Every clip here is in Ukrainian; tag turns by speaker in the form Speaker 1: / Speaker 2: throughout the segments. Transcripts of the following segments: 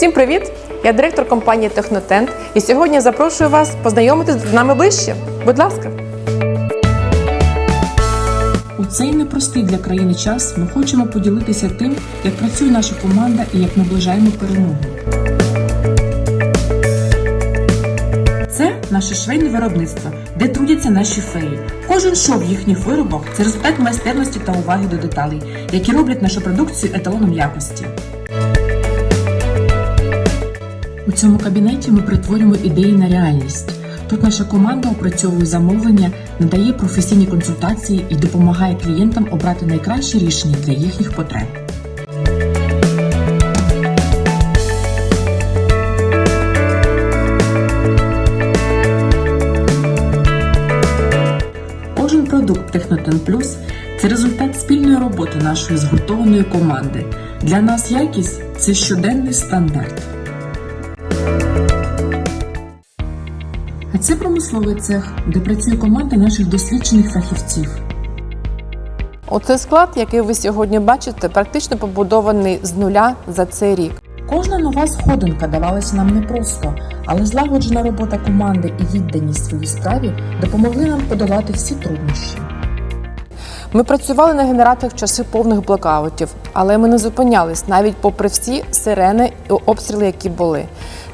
Speaker 1: Всім привіт! Я директор компанії Технотент, і сьогодні запрошую вас познайомитись з нами ближче. Будь ласка.
Speaker 2: У цей непростий для країни час ми хочемо поділитися тим, як працює наша команда і як наближаємо перемогу. Це наше швейне виробництво, де трудяться наші феї. Кожен шов в їхніх виробах це результат майстерності та уваги до деталей, які роблять нашу продукцію еталоном якості. У цьому кабінеті ми перетворюємо ідеї на реальність. Тут наша команда опрацьовує замовлення, надає професійні консультації і допомагає клієнтам обрати найкраще рішення для їхніх потреб. Кожен продукт Технотен Плюс це результат спільної роботи нашої згуртованої команди. Для нас якість це щоденний стандарт. А це промисловий цех, де працює команда наших досвідчених фахівців.
Speaker 1: Оцей склад, який ви сьогодні бачите, практично побудований з нуля за цей рік.
Speaker 2: Кожна нова сходинка давалася нам непросто, але злагоджена робота команди і відданість своїй справі допомогли нам подолати всі труднощі.
Speaker 1: Ми працювали на генераторах в часи повних блокаутів, але ми не зупинялись навіть попри всі сирени і обстріли, які були.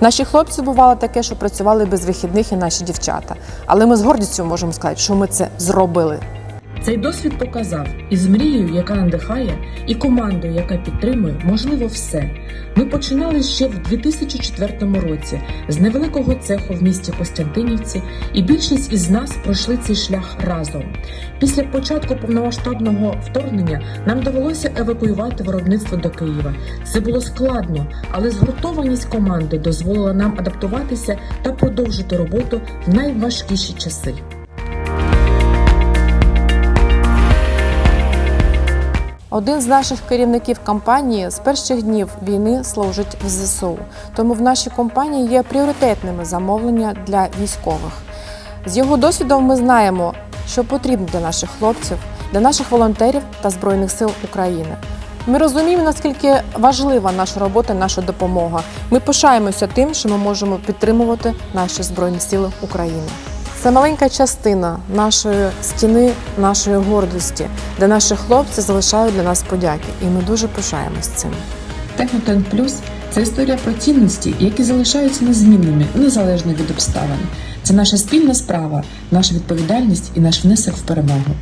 Speaker 1: Наші хлопці бувало таке, що працювали без вихідних і наші дівчата. Але ми з гордістю можемо сказати, що ми це зробили.
Speaker 2: Цей досвід показав і з мрією, яка надихає, і командою, яка підтримує, можливо все. Ми починали ще в 2004 році з невеликого цеху в місті Костянтинівці, і більшість із нас пройшли цей шлях разом. Після початку повномасштабного вторгнення нам довелося евакуювати виробництво до Києва. Це було складно, але згуртованість команди дозволила нам адаптуватися та продовжити роботу в найважкіші часи.
Speaker 1: Один з наших керівників компанії з перших днів війни служить в ЗСУ. Тому в нашій компанії є пріоритетними замовлення для військових. З його досвідом ми знаємо, що потрібно для наших хлопців, для наших волонтерів та Збройних сил України. Ми розуміємо, наскільки важлива наша робота, наша допомога. Ми пишаємося тим, що ми можемо підтримувати наші збройні сили України. Це маленька частина нашої стіни, нашої гордості, де наші хлопці залишають для нас подяки, і ми дуже пишаємось цим.
Speaker 2: Технотен Плюс це історія про цінності, які залишаються незмінними незалежно від обставин. Це наша спільна справа, наша відповідальність і наш внесок в перемогу.